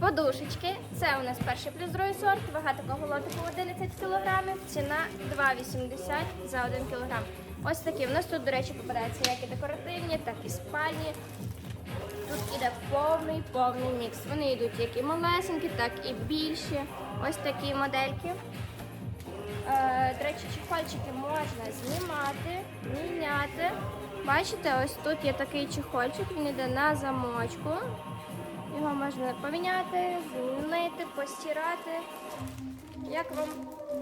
Подушечки. Це у нас перший плюс другий сорт. Вага такого лотику 11 кг. Ціна 2,80 за 1 кг. Ось такі. У нас тут, до речі, попадаються як і декоративні, так і спальні. Тут іде повний повний мікс. Вони йдуть як і малесенькі, так і більші. Ось такі модельки. Е, До речі, чехольчики можна знімати, міняти. Бачите, ось тут є такий чехольчик, він йде на замочку. Його можна поміняти, змінити, постирати. Як вам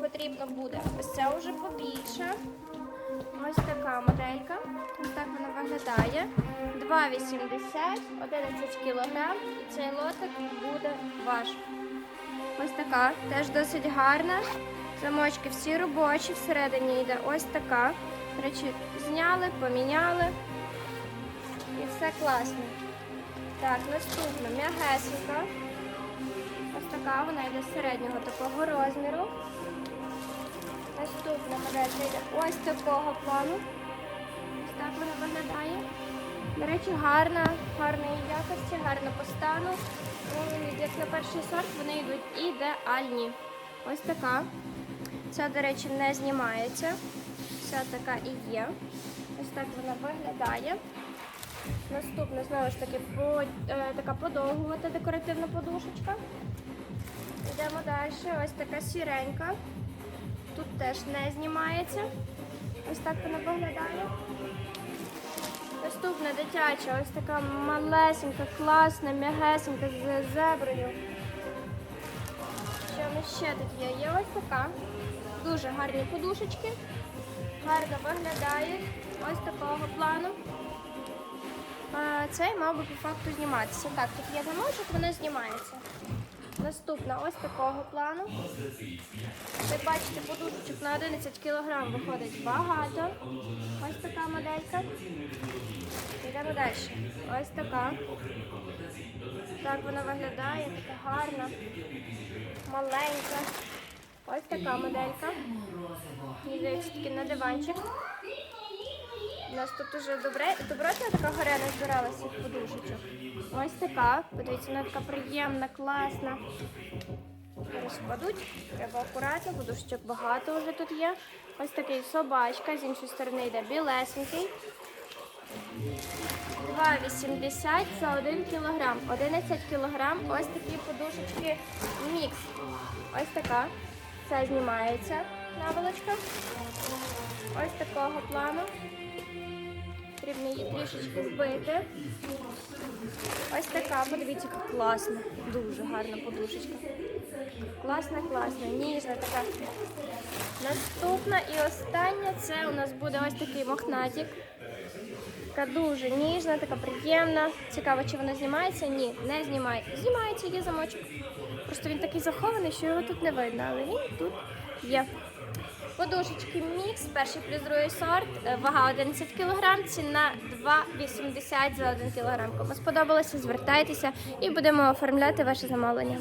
потрібно буде. Ось це вже побільше. Ось така моделька. Ось так вона виглядає. 2,80, 11 кг. І цей лотик буде ваш. Ось така, теж досить гарна. Замочки всі робочі, всередині йде ось така. Речі, зняли, поміняли. І все класно. Так, наступна м'ягесенька. Ось така, вона йде середнього такого розміру. Наступна моделька йде ось такого плану. Ось так вона виглядає. До речі, гарна, гарної якості, гарна по стану. Ну, Як на перший сорт вони йдуть ідеальні. Ось така. Ця, до речі, не знімається. Вся така і є. Ось так вона виглядає. Наступна, знову ж таки, по, е, така подовгувата декоративна подушечка. Йдемо далі. Ось така сіренька. Тут теж не знімається. Ось так вона виглядає. Наступна дитяча, ось така малесенька, класна, м'ягесенька з зеброю. Що нас ще тут є? Є ось така. Дуже гарні подушечки. Гарно виглядає. Ось такого плану. Цей мав би по факту зніматися. Так, тут є замочок, воно знімається. Наступна ось такого плану. Як бачите, подушечок на 11 кг виходить багато. Ось така моделька. Йдемо далі. Ось така. Так вона виглядає, така гарна, маленька. Ось така моделька. Здається, таки на диванчик. У нас тут уже добре, добротна така горена збиралася цих подушечок. Ось така. Подивіться, вона така приємна, класна. Розпадуть. Треба акуратно, подушечок багато вже тут є. Ось такий собачка, з іншої сторони йде білесенький. 2,80 за 1 кг. 11 кг. Ось такі подушечки мікс. Ось така. Це знімається наволочка. Ось такого плану. Потрібно її трішечки збити. Ось така, подивіться, яка класна. Дуже гарна подушечка. Класна, класна, ніжна така. Наступна і остання це у нас буде ось такий мохнатик. Така дуже ніжна, така приємна. Цікаво, чи вона знімається? Ні, не знімається. Знімається, є замочок. Просто він такий захований, що його тут не видно, але він тут є. Подушечки мікс, перший плюс другий сорт, е, вага 11 кг, ціна 2,80 за 1 кг. Кому сподобалося, звертайтеся і будемо оформляти ваше замовлення.